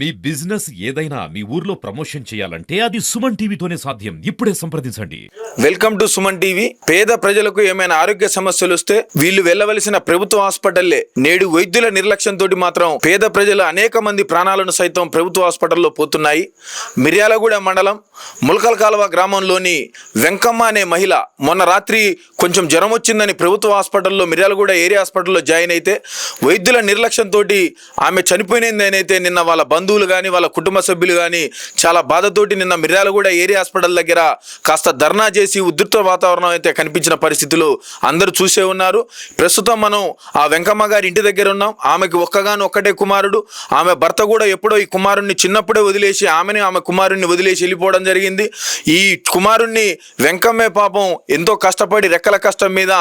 మీ business ఏదైనా మీ ఊర్లో promotion చేయాలంటే అది సుమన్ టీవీతోనే సాధ్యం. ఇప్పుడే సంప్రదించండి. Welcome to Suman TV. పేద ప్రజలకు ఏమైనా ఆరోగ్య సమస్యలు వస్తే వీళ్ళు వెళ్ళవలసిన ప్రభుత్వ హాస్పిటల్లే. నేడు వైద్యుల నిర్లక్ష్యంతో మాత్రం పేద ప్రజలు అనేక మంది ప్రాణాలను సైతం ప్రభుత్వ హాస్పిటల్లో పోతున్నాయి. మిర్యాలగూడ మండలం ములకల్ కాలువ గ్రామంలోని వెంకమ్మ అనే మహిళ మొన్న రాత్రి కొంచెం జ్వరం వచ్చిందని ప్రభుత్వ హాస్పిటల్లో మిర్యాలగూడ ఏరియా హాస్పిటల్లో జాయిన్ అయితే వైద్యుల నిర్లక్ష్యంతో ఆమె చనిపోయింది నిన్న వాళ్ళ బంధువులు కానీ వాళ్ళ కుటుంబ సభ్యులు కానీ చాలా బాధతోటి నిన్న మిర్యాలగూడ ఏరియా హాస్పిటల్ దగ్గర కాస్త ధర్నా చేసి ఉధృత వాతావరణం అయితే కనిపించిన పరిస్థితులు అందరూ చూసే ఉన్నారు. ప్రస్తుతం మనం ఆ వెంకమ్మ గారి ఇంటి దగ్గర ఉన్నాం. ఆమెకి ఒక్కగాను ఒక్కటే కుమారుడు. ఆమె భర్త కూడా ఎప్పుడో ఈ కుమారుణ్ణి చిన్నప్పుడే వదిలేసి ఆమెని ఆమె కుమారుణ్ణి వదిలేసి వెళ్ళిపోవడం జరిగింది. ఈ కుమారుణ్ణి వెంకమ్మే పాపం ఎంతో కష్టపడి రెక్కల కష్టం మీద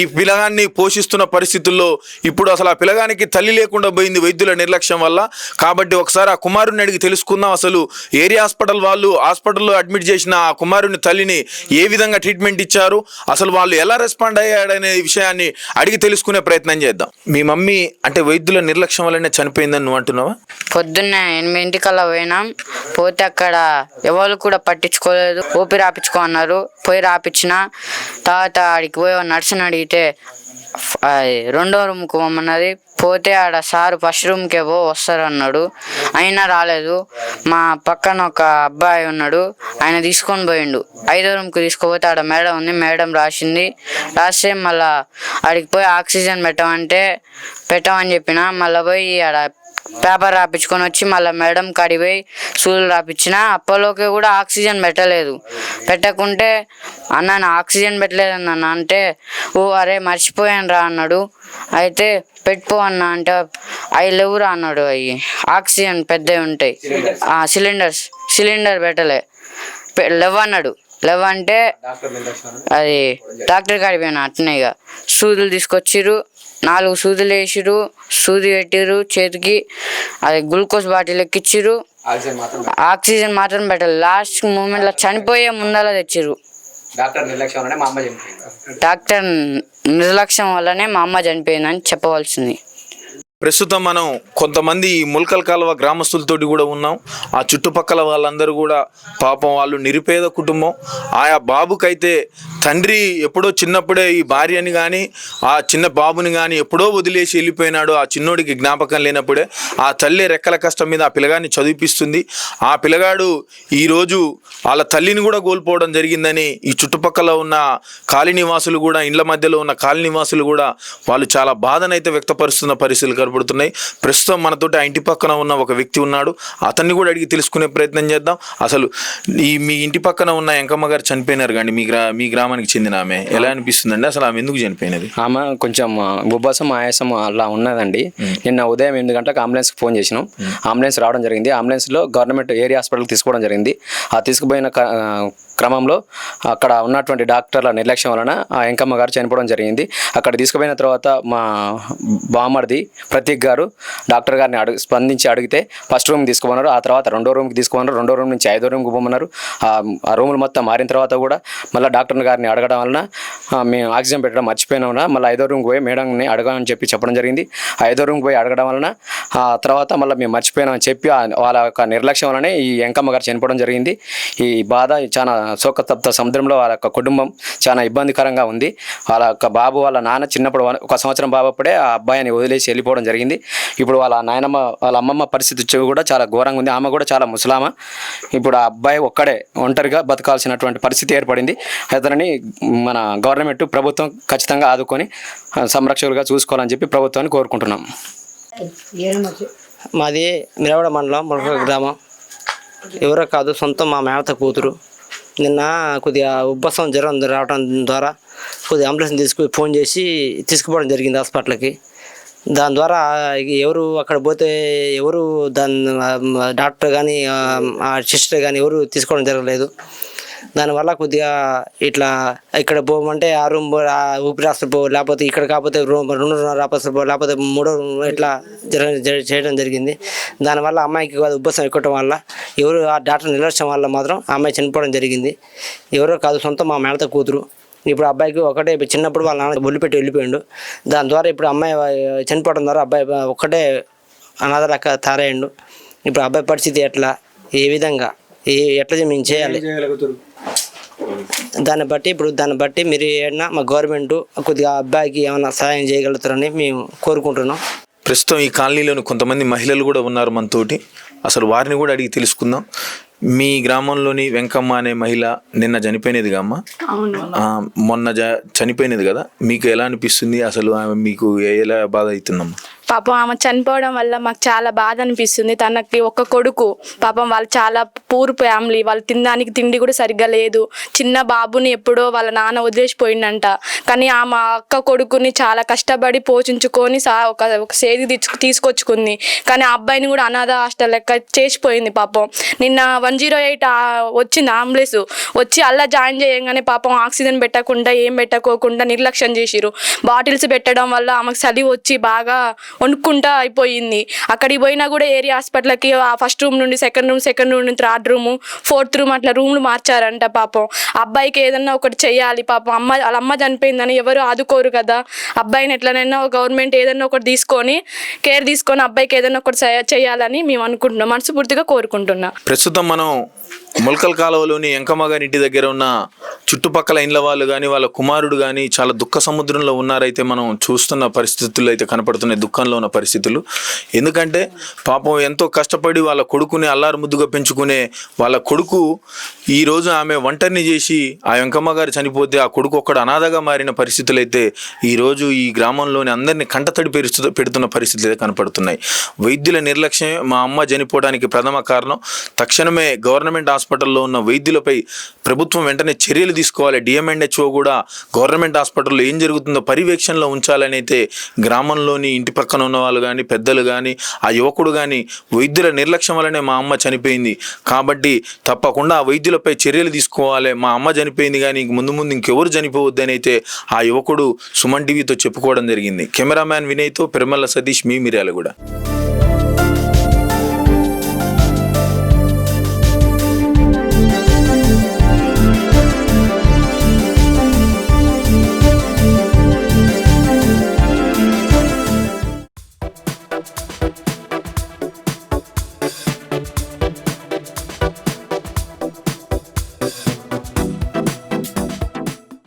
ఈ పిలగాన్ని పోషిస్తున్న పరిస్థితుల్లో ఇప్పుడు అసలు ఆ పిల్లగానికి తల్లి లేకుండా పోయింది వైద్యుల నిర్లక్ష్యం వల్ల. కాబట్టి ఒకసారి ఆ కుమారుడిని అడిగి తెలుసుకుందాం. అసలు ఏరియా హాస్పిటల్ వాళ్ళు హాస్పిటల్లో అడ్మిట్ చేసిన ఆ కుమారుని తల్లిని ఏ విధంగా ట్రీట్మెంట్ ఇచ్చారు? అసలు వాళ్ళు ఎలా రెస్పాండ్ అయ్యాడనే విషయాన్ని అడిగి తెలుసుకునే ప్రయత్నం చేద్దాం. మీ మమ్మీ అంటే వైద్యుల నిర్లక్ష్యం వల్లనే చనిపోయిందని నువ్వు అంటున్నావా? పొద్దున్న ఎనిమిదింటికల్లా పోయినాం. పోతే అక్కడ ఎవరు కూడా పట్టించుకోలేదు. ఊపిరి రాపించుకో అన్నారు. పోయి రాపించిన. తర్వాత ఆడికి పోయి నర్సుని అడిగితే రెండో రూమ్కి పోమన్నది పోతే ఆడ సారు ఫస్ట్ రూమ్కే పో వస్తారు అన్నాడు అయినా రాలేదు. మా పక్కన ఒక అబ్బాయి ఉన్నాడు. ఆయన తీసుకొని పోయిండు. ఐదో రూమ్కి తీసుకుపోతే ఆడ మేడం ఉంది. మేడం రాసింది. రాస్తే మళ్ళా ఆడికి పోయి ఆక్సిజన్ పెట్టమంటే పెట్టమని చెప్పిన మళ్ళీ పోయి ఆడ పేపర్ రాపించుకొని వచ్చి మళ్ళీ మేడం కాడికి పోయి సూదులు రాపించిన అప్పలోకి కూడా ఆక్సిజన్ పెట్టలేదు. పెట్టకుంటే అన్న ఆక్సిజన్ పెట్టలేదు అన్న అంటే ఓ అరే మర్చిపోయాను రా అన్నాడు. అయితే పెట్టుకో అన్న అంటే అవి లేవురా అన్నాడు అవి. ఆక్సిజన్ పెద్దవి ఉంటాయి. ఆ సిలిండర్స్. సిలిండర్ పెట్టలే. పె- లేవన్నాడు. లేవంటే అది డాక్టర్ కాడికి పోయినా అట్నే ఇక సూదులు తీసుకొచ్చిర్రు. నాలుగు సూదులు వేసిర్రు. సూది పెట్టిర్రు చేతికి. అది గ్లూకోజ్ బాటిల్ ఎక్కిచ్చిర్రు. ఆక్సిజన్ మాత్రం పెట్టాలి. లాస్ట్ మూమెంట్లో చనిపోయే ముందర తెచ్చిర్రు. డాక్టర్ నిర్లక్ష్యం వల్లనే మా అమ్మ చనిపోయింది. డాక్టర్ నిర్లక్ష్యం వల్లనే మా అమ్మ చనిపోయిందని చెప్పవలసింది. ప్రస్తుతం మనం కొంతమంది ముల్కల్ కాలువ గ్రామస్తులతోటి కూడా ఉన్నాం. ఆ చుట్టుపక్కల వాళ్ళందరూ కూడా పాపం వాళ్ళు నిరుపేద కుటుంబం. ఆయా బాబుకైతే తండ్రి ఎప్పుడో చిన్నప్పుడే ఈ భార్యని కానీ ఆ చిన్న బాబుని కానీ ఎప్పుడో వదిలేసి వెళ్ళిపోయినాడు ఆ చిన్నోడికి జ్ఞాపకం లేనప్పుడే. ఆ తల్లి రెక్కల కష్టం మీద ఆ పిల్లగాన్ని చదివిపిస్తుంది. ఆ పిల్లగాడు ఈరోజు వాళ్ళ తల్లిని కూడా కోల్పోవడం జరిగిందని ఈ చుట్టుపక్కల ఉన్న కాలనీ కూడా ఇండ్ల మధ్యలో ఉన్న కాలనీవాసులు కూడా వాళ్ళు చాలా బాధనైతే వ్యక్తపరుస్తున్న పరిస్థితులు కనబడుతున్నాయి. ప్రస్తుతం మనతోటి ఆ ఇంటి పక్కన ఉన్న ఒక వ్యక్తి ఉన్నాడు. అతన్ని కూడా అడిగి తెలుసుకునే ప్రయత్నం చేద్దాం. అసలు ఈ మీ ఇంటి పక్కన ఉన్న ఎంకమ్మ గారు చనిపోయినారు కానీ మీ గ్రా మీ గ్రామానికి చెందిన ఆమె. ఎలా అనిపిస్తుందండి? అసలు ఆమె ఎందుకు చనిపోయినది? ఆమె కొంచెం ఉబ్బసం ఆయాసం అలా ఉన్నదండి. నిన్న ఉదయం ఎనిమిది గంటలకు అంబులెన్స్కి ఫోన్ చేసినాం. అంబులెన్స్ రావడం జరిగింది. అంబులెన్స్లో గవర్నమెంట్ ఏరియా హాస్పిటల్కి తీసుకోవడం జరిగింది. ఆ తీసుకుపోయిన క్రమంలో అక్కడ ఉన్నటువంటి డాక్టర్ల నిర్లక్ష్యం వలన ఆ ఎంకమ్మ గారు చనిపోవడం జరిగింది. అక్కడ తీసుకుపోయిన తర్వాత మా బామర్ది ప్రతీక్ గారు డాక్టర్ గారిని అడుగు స్పందించి అడిగితే ఫస్ట్ రూమ్ తీసుకోమన్నారు ఆ తర్వాత రెండో రూమ్కి తీసుకోమన్నారు రెండో రూమ్ నుంచి ఐదో రూమ్కి పోమన్నారు. ఆ రూములు మొత్తం మారిన తర్వాత కూడా మళ్ళీ డాక్టర్ గారిని అడగడం వలన మేము ఆక్సిజన్ పెట్టడం మర్చిపోయినా మళ్ళీ ఐదో రూమ్కి పోయి మేడంని అడగమని చెప్పి చెప్పడం జరిగింది. ఐదో రూమ్కి పోయి అడగడం వలన ఆ తర్వాత మళ్ళీ మేము మర్చిపోయినామని చెప్పి వాళ్ళ యొక్క నిర్లక్ష్యం వలనే ఈ ఎంకమ్మ గారు చనిపోవడం జరిగింది. ఈ బాధ చాలా శోకతప్త సముద్రంలో వాళ్ళ యొక్క కుటుంబం చాలా ఇబ్బందికరంగా ఉంది. వాళ్ళ యొక్క బాబు వాళ్ళ నాన్న చిన్నప్పుడు ఒక సంవత్సరం బాబప్పుడే ఆ అబ్బాయిని వదిలేసి వెళ్ళిపోవడం జరిగింది. ఇప్పుడు వాళ్ళ నాయనమ్మ వాళ్ళ అమ్మమ్మ పరిస్థితి కూడా చాలా ఘోరంగా ఉంది. ఆమె కూడా చాలా ముసలామ. ఇప్పుడు ఆ అబ్బాయి ఒక్కడే ఒంటరిగా బతకాల్సినటువంటి పరిస్థితి ఏర్పడింది. అతనిని మన గవర్నమెంట్ ప్రభుత్వం ఖచ్చితంగా ఆదుకొని సంరక్షకులుగా చూసుకోవాలని చెప్పి ప్రభుత్వాన్ని కోరుకుంటున్నాం. మాది మిరవడ మండలం ములక గ్రామం. ఎవరో కాదు సొంతం మా మేనత కూతురు. నిన్న కొద్దిగా ఉబ్బసం జ్వరం రావడం ద్వారా కొద్దిగా అంబులెన్స్ తీసుకుని ఫోన్ చేసి తీసుకుపోవడం జరిగింది హాస్పిటల్కి. దాని ద్వారా ఎవరు అక్కడ పోతే ఎవరు దాని డాక్టర్ కానీ ఆ సిస్టర్ కానీ ఎవరు తీసుకోవడం జరగలేదు. దానివల్ల కొద్దిగా ఇట్లా ఇక్కడ పోమంటే ఆ రూమ్ పో- ఊపిరి పో లేకపోతే ఇక్కడ కాకపోతే రూమ్ రెండు హాస్పిటల్ పో లేకపోతే మూడో రూమ్ ఇట్లా జర చేయడం జరిగింది. దానివల్ల అమ్మాయికి కాదు ఉబ్బసం ఎక్కడం వల్ల ఎవరు ఆ డాక్టర్ నిర్లక్ష్యం వల్ల మాత్రం ఆ అమ్మాయి చనిపోవడం జరిగింది. ఎవరో కాదు సొంతం మా మేడత కూతురు. ఇప్పుడు అబ్బాయికి ఒకటే చిన్నప్పుడు వాళ్ళ నాన్న బొల్లి పెట్టి వెళ్ళిపోయాడు. దాని ద్వారా ఇప్పుడు అమ్మాయి చనిపోవడం ద్వారా అబ్బాయి ఒక్కటే అనాథ లెక్క తయారయ్యిండు. ఇప్పుడు అబ్బాయి పరిస్థితి ఎట్లా? ఏ విధంగా? ఎట్లా మేము చేయాలి. దాన్ని బట్టి ఇప్పుడు దాన్ని బట్టి మీరు ఏమన్నా మా గవర్నమెంట్ కొద్దిగా అబ్బాయికి ఏమైనా సహాయం చేయగలుగుతారని మేము కోరుకుంటున్నాం. ప్రస్తుతం ఈ కాలనీలోని కొంతమంది మహిళలు కూడా ఉన్నారు మనతోటి. అసలు వారిని కూడా అడిగి తెలుసుకుందాం. మీ గ్రామంలోని వెంకమ్మ అనే మహిళ నిన్న చనిపోయినదిగా అమ్మ ఆ, మొన్న చనిపోయినది కదా? మీకు ఎలా అనిపిస్తుంది? అసలు మీకు ఎలా బాధ అవుతుందమ్మా? పాపం ఆమె చనిపోవడం వల్ల మాకు చాలా బాధ అనిపిస్తుంది. తనకి ఒక కొడుకు. పాపం వాళ్ళు చాలా పూర్ ఫ్యామిలీ. వాళ్ళు తినడానికి తిండి కూడా సరిగ్గా లేదు. చిన్న బాబుని ఎప్పుడో వాళ్ళ నాన్న వదిలేసిపోయిందంట కానీ ఆమె అక్క కొడుకుని చాలా కష్టపడి పోషించుకొని సా ఒక ఒక సేది తీసుకొచ్చుకుంది. కానీ ఆ అబ్బాయిని కూడా అనాథ హాస్టల్ లెక్క చేసిపోయింది పాపం. నిన్న వన్ జీరో ఎయిట్ వచ్చింది అంబులెన్స్. వచ్చి అలా జాయిన్ చేయగానే పాపం ఆక్సిజన్ పెట్టకుండా ఏం పెట్టకోకుండా నిర్లక్ష్యం చేసిరు బాటిల్స్ పెట్టడం వల్ల ఆమెకు చలి వచ్చి బాగా వణుక్కుంటా అయిపోయింది. అక్కడికి పోయినా కూడా ఏరియా హాస్పిటల్కి ఆ ఫస్ట్ రూమ్ నుండి సెకండ్ రూమ్ సెకండ్ రూమ్ నుండి థర్డ్ రూమ్ ఫోర్త్ రూమ్ అట్లా రూమ్లు మార్చారంట పాపం. అబ్బాయికి ఏదన్నా ఒకటి చెయ్యాలి పాపం. అమ్మ వాళ్ళ అమ్మ చనిపోయిందని ఎవరు ఆదుకోరు కదా. అబ్బాయిని ఎట్లనైనా గవర్నమెంట్ ఏదన్నా ఒకటి తీసుకొని కేర్ తీసుకొని అబ్బాయికి ఏదన్నా ఒకటి చేయాలని మేము అనుకుంటున్నాం. మనస్ఫూర్తిగా కోరుకుంటున్నాం. ప్రస్తుతం మనం మొలకల కాలువలోని ఎంకమ్మగారి ఇంటి దగ్గర ఉన్న చుట్టుపక్కల ఇండ్ల వాళ్ళు కానీ వాళ్ళ కుమారుడు కానీ చాలా దుఃఖ సముద్రంలో ఉన్నారైతే మనం చూస్తున్న పరిస్థితులు అయితే కనపడుతున్నాయి దుఃఖంలో ఉన్న పరిస్థితులు. ఎందుకంటే పాపం ఎంతో కష్టపడి వాళ్ళ కొడుకుని అల్లారు ముద్దుగా పెంచుకునే వాళ్ళ కొడుకు ఈ రోజు ఆమె ఒంటరిని చేసి ఆ వెంకమ్మ గారు చనిపోతే ఆ కొడుకు ఒక్కడు అనాథగా మారిన పరిస్థితులు అయితే ఈ రోజు ఈ గ్రామంలోని అందరినీ కంటతడి పెరుస్తు పెడుతున్న పరిస్థితులు అయితే కనపడుతున్నాయి. వైద్యుల నిర్లక్ష్యం మా అమ్మ చనిపోవడానికి ప్రథమ కారణం. తక్షణమే గవర్నమెంట్ హాస్పిటల్లో ఉన్న వైద్యులపై ప్రభుత్వం వెంటనే చర్యలు తీసుకోవాలి. డిఎంఎన్హెచ్ఓ కూడా గవర్నమెంట్ హాస్పిటల్లో ఏం జరుగుతుందో పర్యవేక్షణలో ఉంచాలని అయితే గ్రామంలోని ఇంటి పక్కన ఉన్న వాళ్ళు కానీ పెద్దలు కానీ ఆ యువకుడు కానీ వైద్యుల నిర్లక్ష్యం వల్లనే మా అమ్మ చనిపోయింది. కాబట్టి తప్పకుండా ఆ వైద్యులపై చర్యలు తీసుకోవాలి. మా అమ్మ చనిపోయింది కానీ ఇంక ముందు ముందు ఇంకెవరు చనిపోవద్దని అయితే ఆ యువకుడు సుమన్ టీవీతో చెప్పుకోవడం జరిగింది. కెమెరామ్యాన్ వినయ్తో పెరుమల్ల సతీష్ మీ మిర్యాలగూడ.